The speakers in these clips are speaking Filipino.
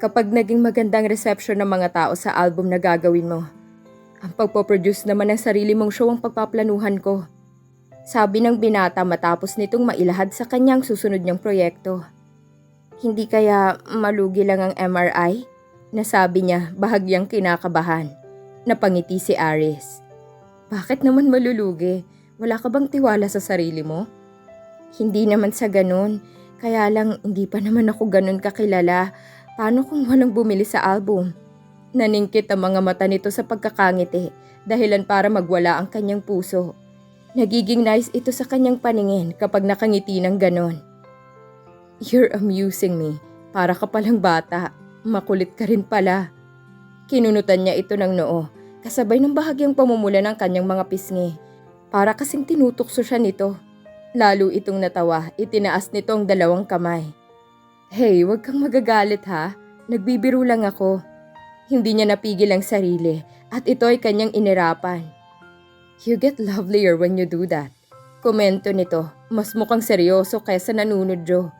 Kapag naging magandang reception ng mga tao sa album na gagawin mo, ang pagpoproduce naman ng sarili mong show ang pagpaplanuhan ko. Sabi ng binata matapos nitong mailahad sa kanyang susunod niyang proyekto. Hindi kaya malugi lang ang MRI? Nasabi niya bahagyang kinakabahan. Napangiti si Aris. Bakit naman malulugi? Wala ka bang tiwala sa sarili mo? Hindi naman sa ganun. Kaya lang hindi pa naman ako ganun kakilala. Paano kung walang bumili sa album? Naningkit ang mga mata nito sa pagkakangiti dahilan para magwala ang kanyang puso. Nagiging nice ito sa kanyang paningin kapag nakangiti ng ganon. You're amusing me. Para ka palang bata. Makulit ka rin pala. Kinunutan niya ito ng noo, kasabay ng bahagyang pamumula ng kanyang mga pisngi. Para kasing tinutokso siya nito. Lalo itong natawa, itinaas nito ang dalawang kamay. Hey, wag kang magagalit ha. Nagbibiro lang ako. Hindi niya napigil ang sarili at ito ay kanyang inirapan. You get lovelier when you do that. Komento nito, mas mukhang seryoso kaysa nanunodyo.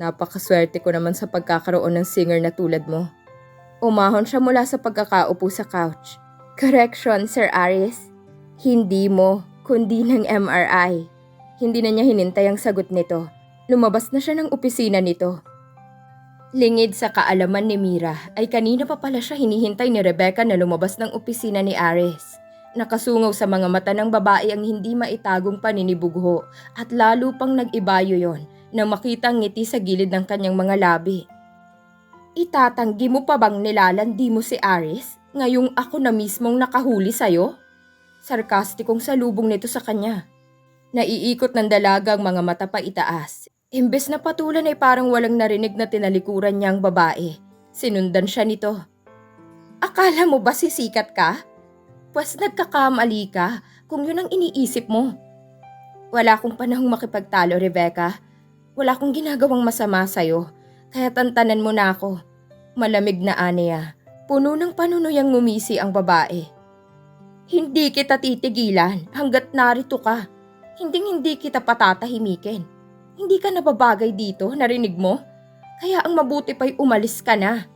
Napakaswerte ko naman sa pagkakaroon ng singer na tulad mo. Umahon siya mula sa pagkakaupo sa couch. Correction, Sir Aris. Hindi mo, kundi ng MRI. Hindi na niya hinintay ang sagot nito. Lumabas na siya ng opisina nito. Lingid sa kaalaman ni Mira ay kanina pa pala siya hinihintay ni Rebecca na lumabas ng opisina ni Ares. Nakasungaw sa mga mata ng babae ang hindi maitagong paninibugho at lalo pang nag-ibayo yon nang makita ang ngiti sa gilid ng kanyang mga labi. Itatanggi mo pa bang nilalandi mo si Aris ngayong ako na mismong nakahuli sa'yo? Sarkastikong salubong nito sa kanya. Naiikot ng dalaga ang mga mata pa itaas. Imbes na patulan ay parang walang narinig na tinalikuran niya ang babae. Sinundan siya nito. Akala mo ba sisikat ka? Pwes nagkakamali ka kung yun ang iniisip mo. Wala akong panahong makipagtalo, Rebecca. Wala akong ginagawang masama sa'yo, kaya tantanan mo na ako. Malamig na aniya. Puno ng panunuyang ngumisi ang babae. Hindi kita titigilan hanggat narito ka. Hinding hindi kita patatahimikin. Hindi ka nababagay dito, narinig mo? Kaya ang mabuti pa'y umalis ka na.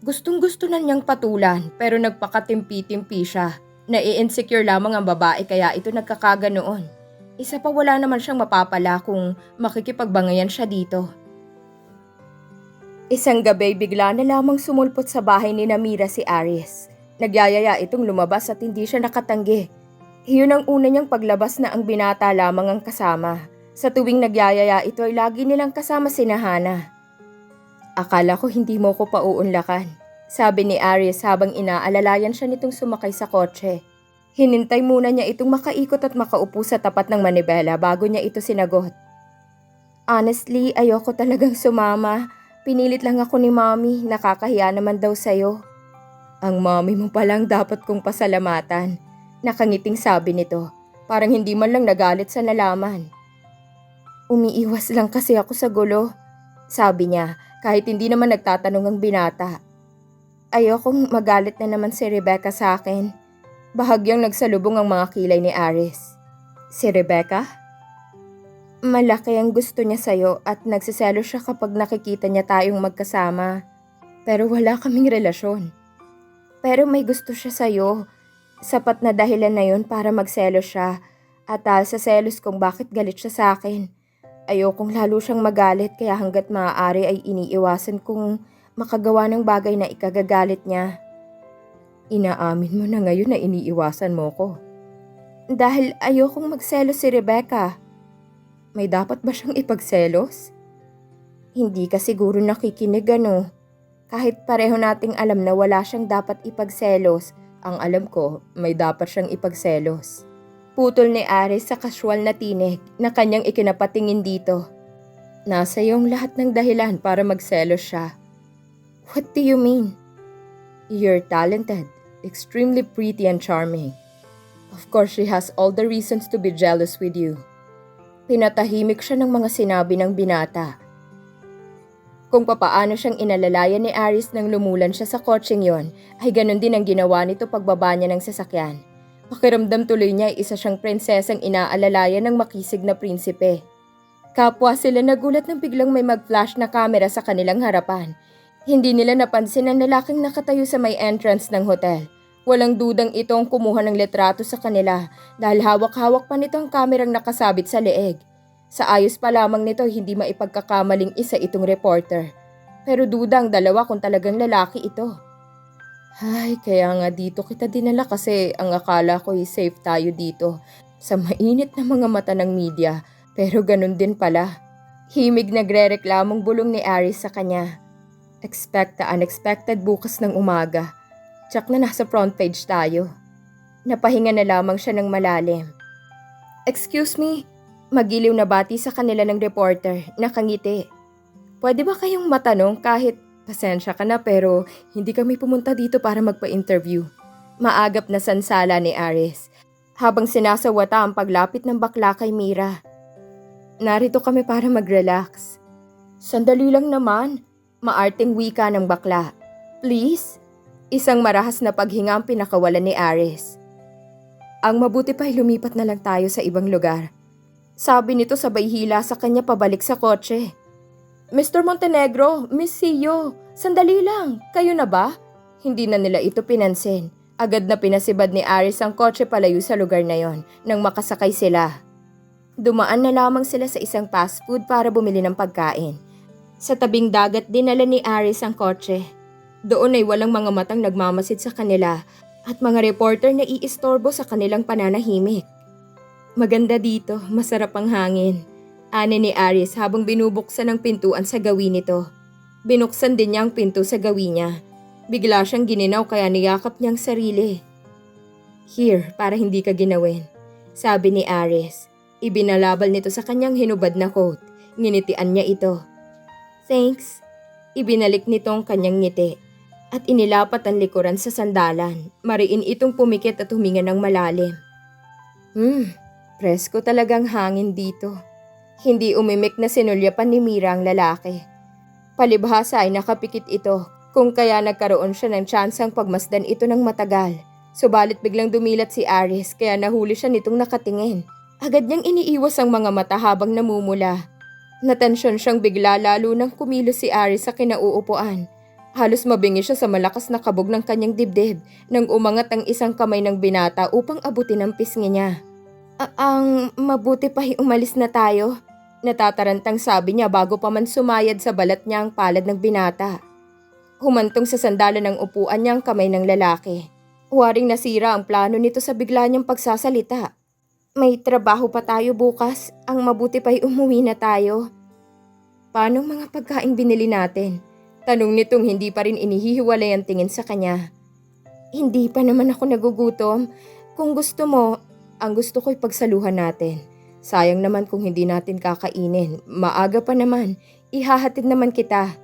Gustong gusto na niyang patulan pero nagpakatimpi-timpi siya. Nai-insecure lamang ang babae kaya ito nagkakaganoon. Isa pa wala naman siyang mapapala kung makikipagbangayan siya dito. Isang gabi bigla na lamang sumulpot sa bahay ni Namira si Aris. Nagyayaya itong lumabas at hindi siya nakatanggi. Iyon ang una niyang paglabas na ang binata lamang ang kasama. Sa tuwing nagyayaya ito ay lagi nilang kasama si Nahana. Akala ko hindi mo ko pauunlakan, sabi ni Aris habang inaalalayan siya nitong sumakay sa kotse. Hinintay muna niya itong makaikot at makaupo sa tapat ng manibela bago niya ito sinagot. Honestly, ayoko talagang sumama. Pinilit lang ako ni Mommy, nakakahiya naman daw sa'yo. Ang mommy mo palang dapat kong pasalamatan. Nakangiting sabi nito, parang hindi man lang nagalit sa nalaman. Umiiwas lang kasi ako sa gulo, sabi niya kahit hindi naman nagtatanong ang binata. Ayokong magalit na naman si Rebecca sa akin. Bahagyang nagsalubong ang mga kilay ni Aris. Si Rebecca? Malaki ang gusto niya sa'yo at nagsiselo siya kapag nakikita niya tayong magkasama. Pero wala kaming relasyon. Pero may gusto siya sa'yo. Sapat na dahilan na yun para magselo siya. At dahil sa selos kung bakit galit siya sa akin. Ayokong lalo siyang magalit kaya hanggat maaari ay iniiwasan kong makagawa ng bagay na ikagagalit niya. Inaamin mo na ngayon na iniiwasan mo ko. Dahil ayokong magselos si Rebecca. May dapat ba siyang ipagselos? Hindi ka siguro nakikinig ano. Kahit pareho nating alam na wala siyang dapat ipagselos, ang alam ko may dapat siyang ipagselos. Putol ni Aris sa kaswal na tinig na kanyang ikinapatingin dito. Nasa iyong lahat ng dahilan para magselos siya. What do you mean? You're talented, extremely pretty and charming. Of course, she has all the reasons to be jealous with you. Pinatahimik siya ng mga sinabi ng binata. Kung papaano siyang inalalayan ni Aris nang lumulan siya sa kotseng yon, ay ganun din ang ginawa nito pagbaba niya ng sasakyan. Pakiramdam tuloy niya ay isa siyang prinsesang inaalalayan ng makisig na prinsipe. Kapwa sila nagulat nang biglang may mag-flash na kamera sa kanilang harapan. Hindi nila napansin ang lalaking nakatayo sa may entrance ng hotel. Walang dudang ito ang kumuha ng litrato sa kanila dahil hawak-hawak pa nito ang kamerang nakasabit sa leeg. Sa ayos pa lamang nito hindi maipagkakamaling isa itong reporter. Pero dudang dalawa kung talagang lalaki ito. Ay, kaya nga dito kita dinala kasi ang akala ko ay safe tayo dito sa mainit na mga mata ng media. Pero ganun din pala. Himig nagre-reklamong bulong ni Aris sa kanya. Expect the unexpected bukas ng umaga. Tsak na nasa front page tayo. Napahinga na lamang siya ng malalim. Excuse me, magiliw na bati sa kanila ng reporter, nakangiti. Pwede ba kayong matanong kahit pasensya ka na pero hindi kami pumunta dito para magpa-interview? Maagap na sansala ni Aris habang sinasawata ang paglapit ng bakla kay Mira. Narito kami para mag-relax. Sandali lang naman, maarting wika ng bakla. Please? Isang marahas na paghinga ang pinakawalan ni Aris. Ang mabuti pa ay lumipat na lang tayo sa ibang lugar. Sabi nito sabay hila sa kanya pabalik sa kotse. Mr. Montenegro, Miss Sio, sandali lang, kayo na ba? Hindi na nila ito pinansin. Agad na pinasibad ni Aris ang kotse palayo sa lugar na yon nang makasakay sila. Dumaan na lamang sila sa isang fast food para bumili ng pagkain. Sa tabing dagat dinala ni Aris ang kotse. Doon ay walang mga matang nagmamasid sa kanila at mga reporter na iistorbo sa kanilang pananahimik. Maganda dito, masarap ang hangin. Ani ni Aris habang binubuksan ang pintuan sa gawin nito. Binuksan din niya ang pinto sa gawin niya. Bigla siyang gininaw kaya niyakap niyang sarili. Here, para hindi ka ginawin. Sabi ni Aris. Ibinalabal nito sa kanyang hinubad na coat. Nginitian niya ito. Thanks. Ibinalik nito ang kanyang ngiti. At inilapat ang likuran sa sandalan. Mariin itong pumikit at huminga ng malalim. Hmm, presko talagang hangin dito. Hindi umimik na sinulyapan ni Mira ang lalaki. Palibhasa ay nakapikit ito kung kaya nagkaroon siya ng tsansang pagmasdan ito ng matagal. Subalit biglang dumilat si Aris kaya nahuli siya nitong nakatingin. Agad niyang iniiwas ang mga mata habang namumula. Natensyon siyang bigla lalo nang kumilos si Aris sa kinauupuan. Halos mabingi siya sa malakas na kabog ng kanyang dibdib nang umangat ang isang kamay ng binata upang abutin ang pisngi niya. "A- ang mabuti pa umalis na tayo. Natatarantang sabi niya bago pa man sumayad sa balat niya ang palad ng binata. Humantong sa sandalan ng upuan niya ang kamay ng lalaki. Huwaring nasira ang plano nito sa bigla niyang pagsasalita. May trabaho pa tayo bukas. Ang mabuti pa'y umuwi na tayo. Paano mga pagkain binili natin? Tanong nitong hindi pa rin inihihiwalay ang tingin sa kanya. Hindi pa naman ako nagugutom. Kung gusto mo, ang gusto ko'y pagsaluhan natin. Sayang naman kung hindi natin kakainin. Maaga pa naman. Ihahatid naman kita.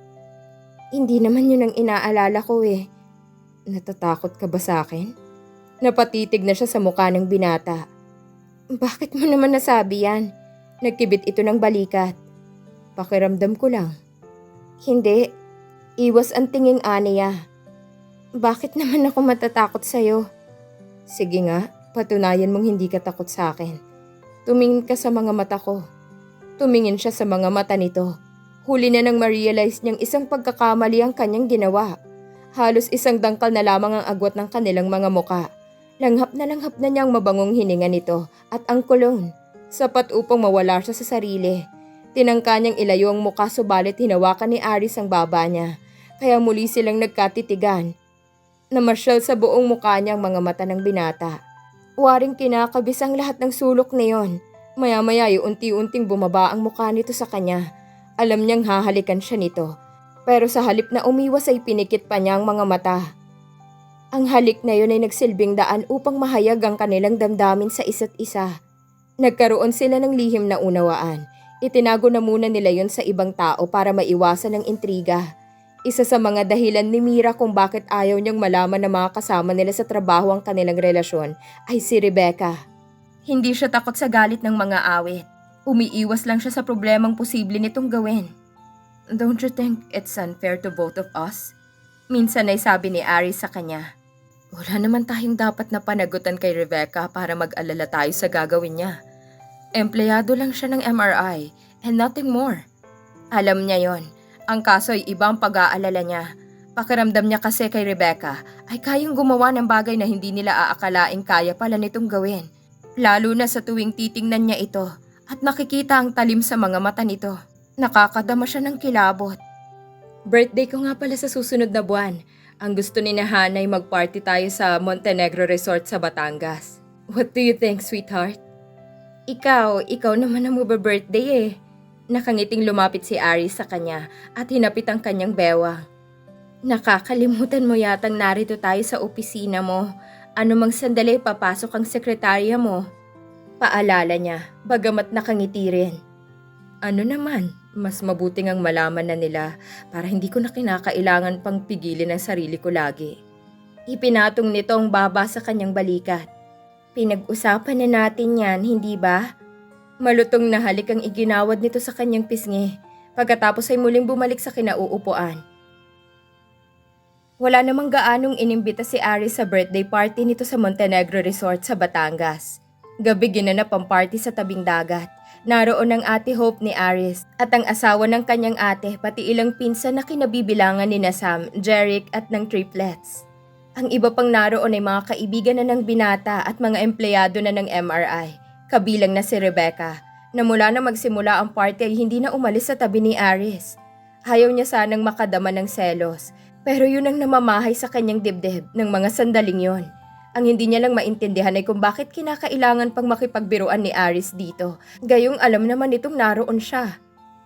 Hindi naman yun ang inaalala ko eh. Natatakot ka ba sa akin? Napatitig na siya sa mukha ng binata. Bakit mo naman nasabi yan? Nagkibit ito ng balikat. Pakiramdam ko lang. Hindi. Iwas ang tinging aniya. Bakit naman ako matatakot sa'yo? Sige nga, patunayan mong hindi ka takot sa akin. Tumingin ka sa mga mata ko. Tumingin siya sa mga mata nito. Huli na nang ma-realize niyang isang pagkakamali ang kanyang ginawa. Halos isang dangkal na lamang ang agwat ng kanilang mga muka. Langhap na langhap na niyang mabangong hininga nito at ang kulon. Sapat upang mawala siya sa sarili. Tinangka niyang ilayo ang muka subalit hinawakan ni Aris ang baba niya. Kaya muli silang nagkatitigan. Namasyal sa buong mukha niya ang mga mata ng binata. Waring kinakabis ang lahat ng sulok na yon. Maya-maya ay unti-unting bumaba ang mukha nito sa kanya. Alam niyang hahalikan siya nito. Pero sa halip na umiwas ay pinikit pa niya ang mga mata. Ang halik na yun ay nagsilbing daan upang mahayag ang kanilang damdamin sa isa't isa. Nagkaroon sila ng lihim na unawaan. Itinago na muna nila yon sa ibang tao para maiwasan ang intriga. Isa sa mga dahilan ni Mira kung bakit ayaw niyang malaman na mga kasama nila sa trabaho ang kanilang relasyon ay si Rebecca. Hindi siya takot sa galit ng mga awit. Umiiwas lang siya sa problemang posible nitong gawin. Don't you think it's unfair to both of us? Minsan ay sabi ni Ari sa kanya. Wala naman tayong dapat na panagutan kay Rebecca para mag-alala tayo sa gagawin niya. Empleyado lang siya ng MRI and nothing more. Alam niya yon. Ang kaso ay ibang pag-aalala niya Pakiramdam niya kasi kay Rebecca ay kayang gumawa ng bagay na hindi nila aakalaing kaya pala nitong gawin. Lalo na sa tuwing titingnan niya ito at nakikita ang talim sa mga mata nito. Nakakadama siya ng kilabot. Birthday ko nga pala sa susunod na buwan. Ang gusto ni Nahana ay mag-party tayo sa Montenegro Resort sa Batangas. What do you think, sweetheart? Ikaw, ikaw naman ang birthday eh. Nakangiting lumapit si Ari sa kanya at hinapit ang kanyang bewang. Nakakalimutan mo yatang narito tayo sa opisina mo. Ano mang sandali papasok ang sekretarya mo. Paalala niya, bagamat nakangiti rin. Ano naman, mas mabuting ang malaman na nila para hindi ko na kinakailangan pang pigilin ang sarili ko lagi. Ipinatong nito ang baba sa kanyang balikat. Pinag-usapan na natin yan, hindi ba? Malutong na halik ang iginawad nito sa kanyang pisngi. Pagkatapos ay muling bumalik sa kinauupuan. Wala namang gaanong inimbita si Ari sa birthday party nito sa Montenegro Resort sa Batangas. Gabi ginanap ang party sa tabing dagat. Naroon ang ate Hope ni Aris at ang asawa ng kanyang ate pati ilang pinsan na kinabibilangan ni Sam, Jeric at ng triplets. Ang iba pang naroon ay mga kaibigan na ng binata at mga empleyado na ng MRI, kabilang na si Rebecca, na mula na magsimula ang party ay hindi na umalis sa tabi ni Aris. Ayaw niya sanang makadama ng selos, pero yun ang namamahay sa kanyang dibdib ng mga sandaling yon. Ang hindi niya lang maintindihan ay kung bakit kinakailangan pang makipagbiruan ni Aris dito. Gayong alam naman itong naroon siya.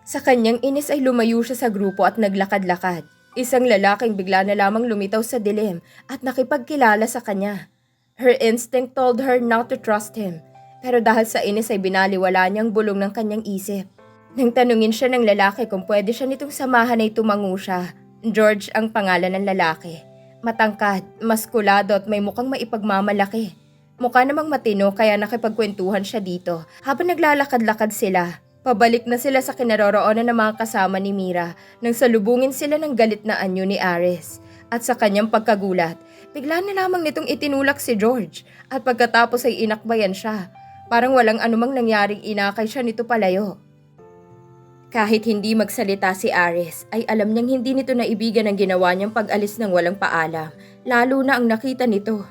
Sa kanyang inis ay lumayo siya sa grupo at naglakad-lakad. Isang lalaking bigla na lamang lumitaw sa dilim at nakipagkilala sa kanya. Her instinct told her not to trust him. Pero dahil sa inis ay binaliwala niyang bulong ng kanyang isip. Nang tanungin siya ng lalaki kung pwede siya nitong samahan ay tumango siya. George ang pangalan ng lalaki. Matangkad, maskulado at may mukhang maipagmamalaki. Mukha namang matino kaya nakipagkwentuhan siya dito habang naglalakad-lakad sila. Pabalik na sila sa kinaroroonan ng mga kasama ni Mira nang salubungin sila ng galit na anyo ni Ares. At sa kanyang pagkagulat, bigla na lamang nitong itinulak si George at pagkatapos ay inakbayan siya. Parang walang anumang nangyaring inakay siya nito palayo. Kahit hindi magsalita si Ares, ay alam niyang hindi nito naibigan ang ginawa niyang pag-alis ng walang paalam, lalo na ang nakita nito.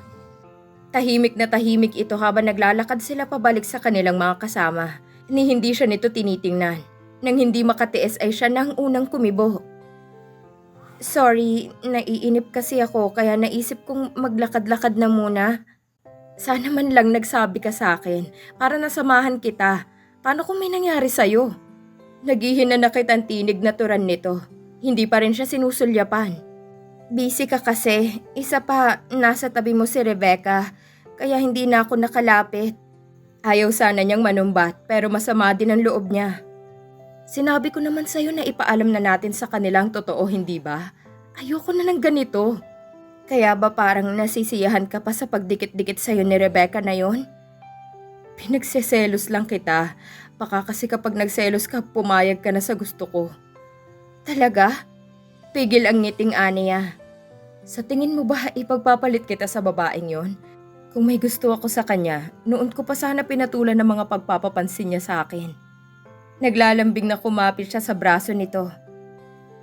Tahimik na tahimik ito habang naglalakad sila pabalik sa kanilang mga kasama, ni hindi siya nito tinitingnan. Nang hindi makatiis ay siya nang unang kumibo. Sorry, naiinip kasi ako kaya naisip kong maglakad-lakad na muna. Sana man lang nagsabi ka sa akin para nasamahan kita. Paano kung may nangyari sa'yo? Naghihinanakit ang tinig na turan nito. Hindi pa rin siya sinusulyapan. Busy ka kasi. Isa pa, nasa tabi mo si Rebecca. Kaya hindi na ako nakalapit. Ayaw sana niyang manumbat pero masama din ang loob niya. Sinabi ko naman sa'yo na ipaalam na natin sa kanilang totoo, hindi ba? Ayoko na ng ganito. Kaya ba parang nasisiyahan ka pa sa pagdikit-dikit sa'yo ni Rebecca na yon? Pinagseselos lang kita. Baka kasi kapag nagselos ka, pumayag ka na sa gusto ko. Talaga? Pigil ang ngiting aniya. Sa tingin mo ba ipagpapalit kita sa babaeng yon? Kung may gusto ako sa kanya, noon ko pa sana pinatulan ng mga pagpapapansin niya sa akin. Naglalambing na kumapit siya sa braso nito.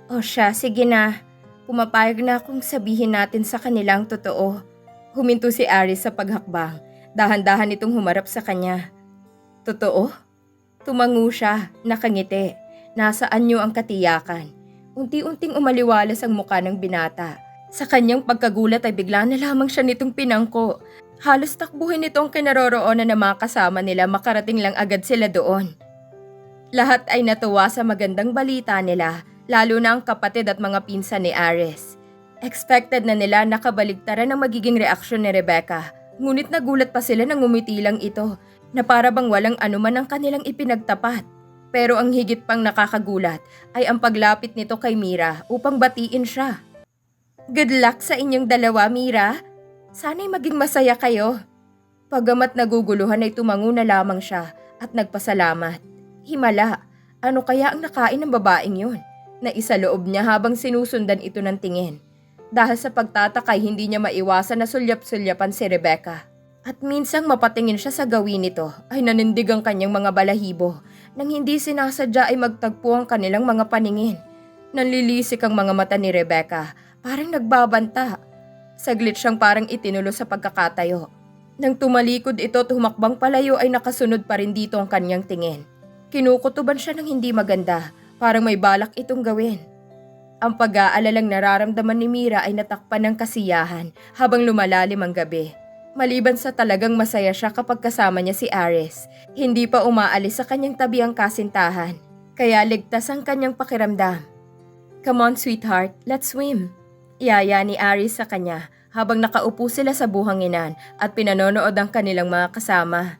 O siya, sige na. Pumapayag na akong sabihin natin sa kanilang totoo. Huminto si Aris sa paghakbang. Dahan-dahan itong humarap sa kanya. Totoo? Tumango siya, nakangiti. Nasaan niyo ang katiyakan? Unti-unting umaliwalas ang muka ng binata. Sa kanyang pagkagulat ay bigla na lamang siya nitong pinangko. Halos takbuhin nitong kinaroroonan ng mga kasama nila makarating lang agad sila doon. Lahat ay natuwa sa magandang balita nila, lalo na ang kapatid at mga pinsan ni Ares. Expected na nila nakabaligtaran ang magiging reaksyon ni Rebecca, ngunit nagulat pa sila nang umiti lang ito, na para bang walang anuman ang kanilang ipinagtapat. Pero ang higit pang nakakagulat ay ang paglapit nito kay Mira upang batiin siya. Good luck sa inyong dalawa, Mira. Sana'y maging masaya kayo. Pagamat naguguluhan ay tumango na lamang siya at nagpasalamat. Himala, ano kaya ang nakain ng babaeng yun? Na isa loob niya habang sinusundan ito ng tingin. Dahil sa pagtatakay hindi niya maiwasan na sulyap-sulyapan si Rebecca. At minsang mapatingin siya sa gawin nito ay nanindig ang kanyang mga balahibo nang hindi sinasadya ay magtagpo ang kanilang mga paningin. Nanlilisik ang mga mata ni Rebecca parang nagbabanta. Saglit siyang parang itinulo sa pagkakatayo. Nang tumalikod ito tumakbang palayo ay nakasunod pa rin dito ang kanyang tingin. Kinukutuban siya ng hindi maganda, parang may balak itong gawin. Ang pag-aalalang nararamdaman ni Mira ay natakpan ng kasiyahan habang lumalalim ang gabi. Maliban sa talagang masaya siya kapag kasama niya si Ares, hindi pa umaalis sa kanyang tabi ang kasintahan. Kaya ligtas ang kanyang pakiramdam. Come on sweetheart, let's swim. Iyaya ni Aris sa kanya habang nakaupo sila sa buhanginan at pinanonood ang kanilang mga kasama.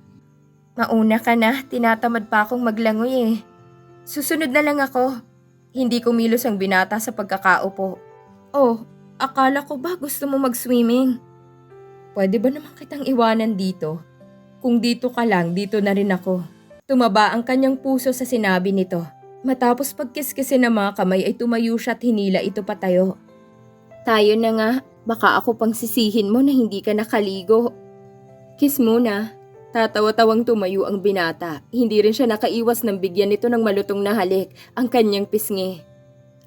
Mauna ka na, tinatamad pa akong maglangoy eh. Susunod na lang ako. Hindi kumilos ang binata sa pagkakaupo. Oh, akala ko ba gusto mo mag-swimming? Pwede ba naman kitang iwanan dito? Kung dito ka lang, dito na rin ako. Tumaba ang kanyang puso sa sinabi nito. Matapos pagkiskisin ng mga kamay ay tumayo siya at hinila ito patayo. Tayo na nga, baka ako pang sisihin mo na hindi ka nakaligo. Kiss muna. Tatawa-tawang tumayo ang binata. Hindi rin siya nakaiwas ng bigyan nito ng malutong na halik ang kanyang pisngi.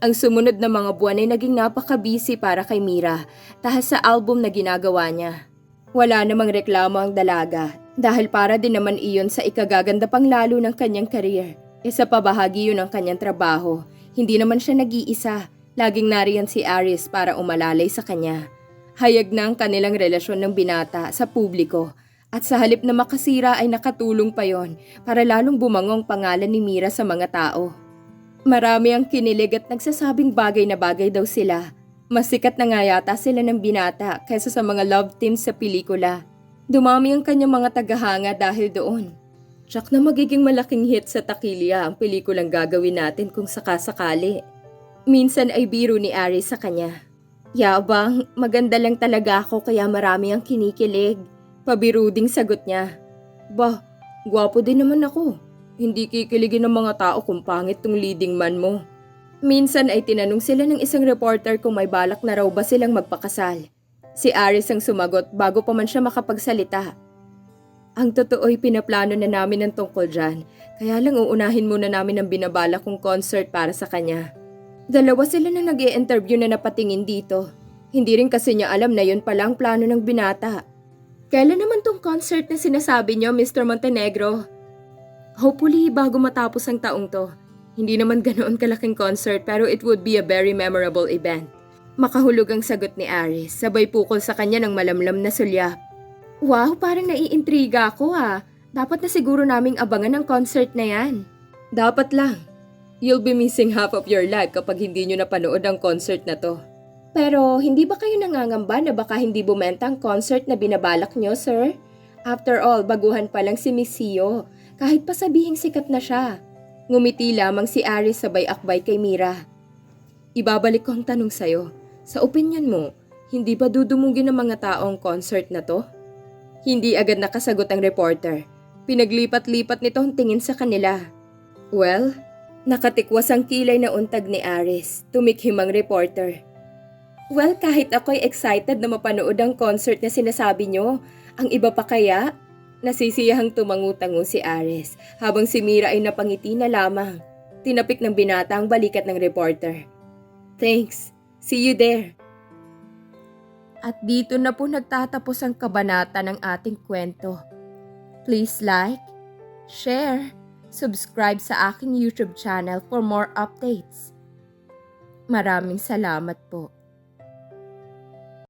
Ang sumunod na mga buwan ay naging napaka-busy para kay Mira dahil sa album na ginagawa niya. Wala namang reklamo ang dalaga dahil para din naman iyon sa ikagaganda pang lalo ng kanyang career. Isa pa bahagi yun ng kanyang trabaho. Hindi naman siya nag-iisa. Laging nariyan si Aris para umalalay sa kanya. Hayag na ang kanilang relasyon ng binata sa publiko at sa halip na makasira ay nakatulong pa yon para lalong bumangong pangalan ni Mira sa mga tao. Marami ang kinilig at nagsasabing bagay na bagay daw sila. Mas sikat na nga yata sila ng binata kaysa sa mga love teams sa pelikula. Dumami ang kanyang mga tagahanga dahil doon. Tsak na magiging malaking hit sa takilya ang pelikulang gagawin natin kung sakasakali. Minsan ay biro ni Ari sa kanya. Yabang, maganda lang talaga ako kaya marami ang kinikilig. Pabiruding sagot niya. Bah, gwapo din naman ako. Hindi kikiligin ng mga tao kung pangit tong leading man mo. Minsan ay tinanong sila ng isang reporter kung may balak na raw ba silang magpakasal. Si Aris ang sumagot bago pa man siya makapagsalita. Ang totoo'y pinaplano na namin ng tungkol dyan, kaya lang uunahin muna namin ang binabala kong concert para sa kanya. Dalawa sila na nag interview na napatingin dito. Hindi rin kasi niya alam na yun pala ang plano ng binata. Kailan naman tong concert na sinasabi niyo, Mr. Montenegro? Hopefully, bago matapos ang taong to. Hindi naman ganoon kalaking concert pero it would be a very memorable event. Makahulog ang sagot ni Aris, sabay pukol sa kanya ng malamlam na sulyap. Wow, parang naiintriga ako ah. Dapat na siguro naming abangan ang concert na yan. Dapat lang. You'll be missing half of your life kapag hindi nyo napanood ang concert na to. Pero hindi ba kayo nangangamba na baka hindi bumenta ang concert na binabalak nyo, sir? After all, baguhan pa lang si Miss Sio. Kahit pa sabihing sikat na siya. Ngumiti lamang si Aris sabay akbay kay Mira. Ibabalik ko ang tanong sa'yo. Sa opinion mo, hindi ba dudumugin ng mga tao ang concert na to? Hindi agad nakasagot ang reporter. Pinaglipat-lipat nito ang tingin sa kanila. Well, nakatikwas ang kilay na untag ni Aris. Tumikhim ang reporter. Well, kahit ako'y excited na mapanood ang concert na sinasabi nyo, ang iba pa kaya? Nasisiyahang tumangutango si Aris habang si Mira ay napangiti na lamang. Tinapik ng binata ang balikat ng reporter. Thanks. See you there. At dito na po nagtatapos ang kabanata ng ating kwento. Please like, share, subscribe sa aking YouTube channel for more updates. Maraming salamat po.